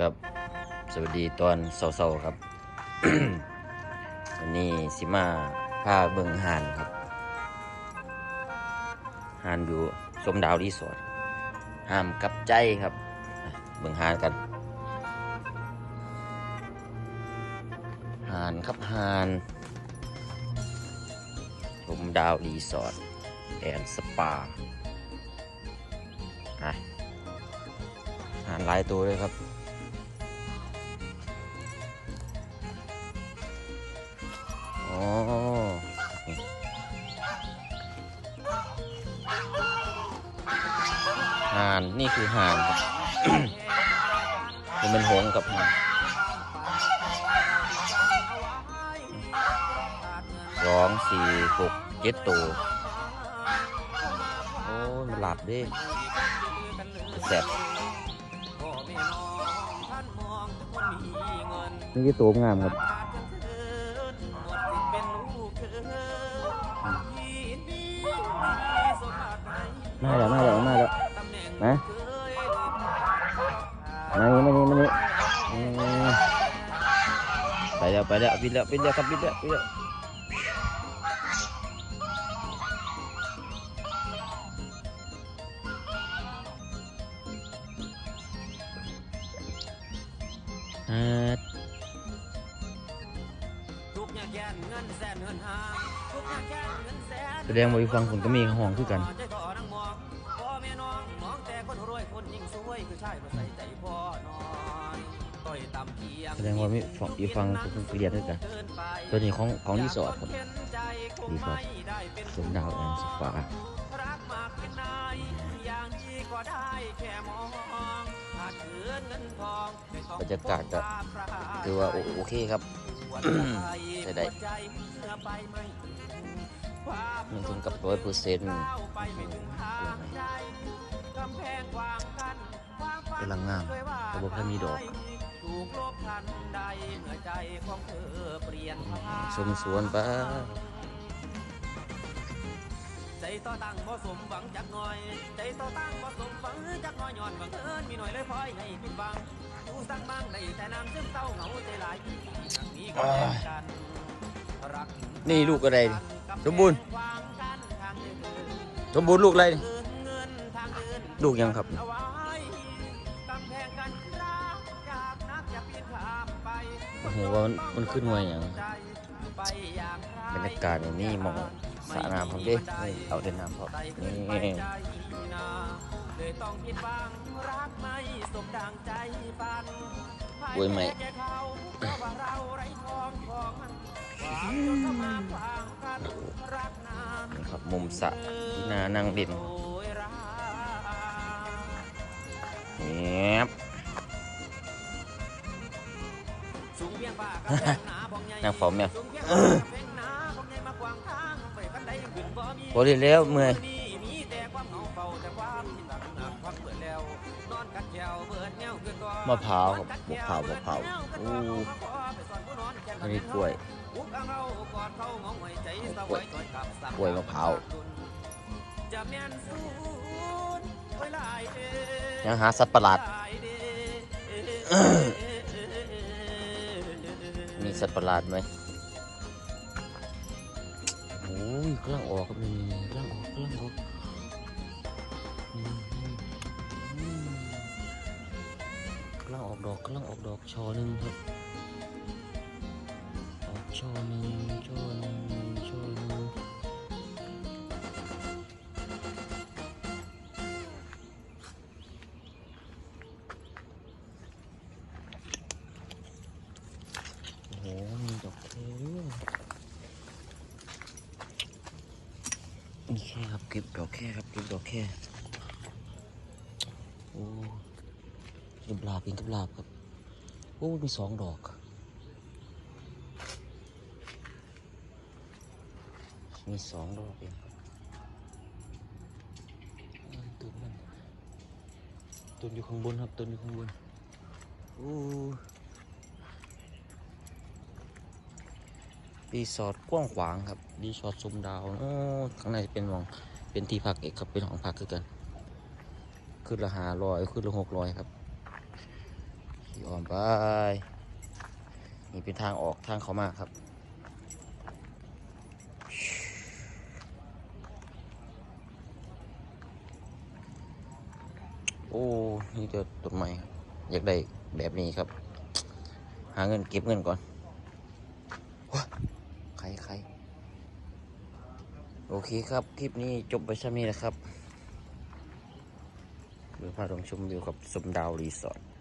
ครับ สวัสดีตอนเสาร์ๆครับ วันนี้สิมาพาเบิ่งหานครับหานอยู่ชมดาวรีสอร์ทห้ามกับใจครับ เบิ่งหานกันหานครับหานชมดาวรีสอร์ทแอนสปาอะหานหลายตัวเลยครับ ห่าน นี่คือห่านครับมันเป็นหงส์กับห่านสองสี่หกเจ็ดตัวโอ้ยมันหลับดิแสบนี่คือตัวงามครับ มาแล้วมาแล้วมาแล้วมามานี่มานี่มานี่อืมไปแล้วไปแล้วบินแล้วบินแล้วครับบินแล้วบินแล้วอ่าทุกอย่าง แกนเงินแสนเงินหาทุกอย่างแกนเงินแสนแสดงว่าอีกฝั่งผมก็มีห้องคือกันใจก่อนั่งมองพ่อแม่น้องมองแต่คนรวยคนยิ่งสวยคือชายบ่ใส่ใจพ่อน้อยต้อยต่ำเทียมแสดงว่ามีฝั่งอีกฝั่งผมก็เรียนด้วยกันเกินไปตัวนี้ของของรีสอร์ทครับเห็นใจคงรีสอร์ทไม่ได้เป็นสมดาวแอนด์สปารักมากเป็นนายอย่างนี้ก็ได้แค่มองถ้าเกินเงินทองไม่ต้องบรรยากาศก็ถือว่าโอโอเคครับ ใช้ได้มันถึงกับร้อยเปอร์เซ็นต์กำลังงามแต่บอกถ้ามีดอกถูกลบทันใดเมื่อใจของเธอเปลี่ยนผ่านชมสวนไป ใจต่อตั้งบ่สมหวังจักหน่อย ใจต่อตั้งบ่สมหวังจักหน่อยย้อนบังเอิญมีหน่อยเลยพลอยให้ผิดหวังผู้สั่งมั่งได้แต่น้ำซึมเศร้าเหงาใจหลายปีหักนี้ก็แยกกันรักนี่ลูกอะไรนี่สมบูรณ์สมบูรณ์ลูกอะไรนี่ลูกยังครับเอาไว้กำแพงกันรักอยากนักอยากปีนข้ามไปโอ้โหว่ามันมันขึ้นมาอย่างใจไปอย่างไรบรรยากาศอย่างนี้มอง สระน้ำผมดินี่เอาเดินน้ำพอนี่เลยต้องผิดหวังรักไม่สมดังใจฝันโอ้ยไม่แก่เขาเพราะว่าเราไร้ทองของมันความจนเข้ามาขวางกันรักนานนี่ครับมุมสระที่นานั่งเด่นโอ้ยรักเงียบสูงเพียงปากกำแพงหนาบ่งใหญ่นั่งเฝ้าแมวสูงเพีย พอได้แล้วเมื่อยนี่มีแต่ความเหงาเฝ้าแต่ความคิดหลังหนักความเบื่อแล้วนอนกัดแขวเบิดแนวคือก่อนมะพร้าวครับมะพร้าวมะพร้าวอู้อันนี้กล้วยกล้วยมะพร้าวจะแม่นสูนไว้หลายเด้อยังหาสัตว์ประหลาด มีสัตว์ประหลาดไหมโอ้ ยกำลังออกครับนี่กำลังออกกำลังออกกำลังออกดอกกำลังออกดอกชอหนึ่งครับ ออกชอหนึ่งชอหนึ่งชอหนึ่งโอ้โหมีดอกแค นี่แค่ครับเก็บดอกแค่ครับเก็บดอกแค่โอ้เก็บลาบเองเก็บลาบครับโอ้มีสองดอกมีสองดอกเองตุนมันตุนอยู่ข้างบนครับตุนอยู่ข้างบนโอ้ รีสอร์ทกว้างขวางครับรีสอร์ทชมดาวโอ้ข้างในเป็นหมองเป็นที่พักเอกครับเป็นห้องพักคือกันคืนละหาร้อยคืนละหกร้อยครับขี่ออกอมไปนี่เป็นทางออกทางเขามากครับโอ้นี่เจอต้นไม้อยากได้แบบนี้ครับ หาเงินเก็บเงินก่อนว้าใครใคร โอเคครับ คลิปนี้จบไปช่นี้นะครับเดี๋ยวพาลงชมวิวกับสมดาวรีสอร์ท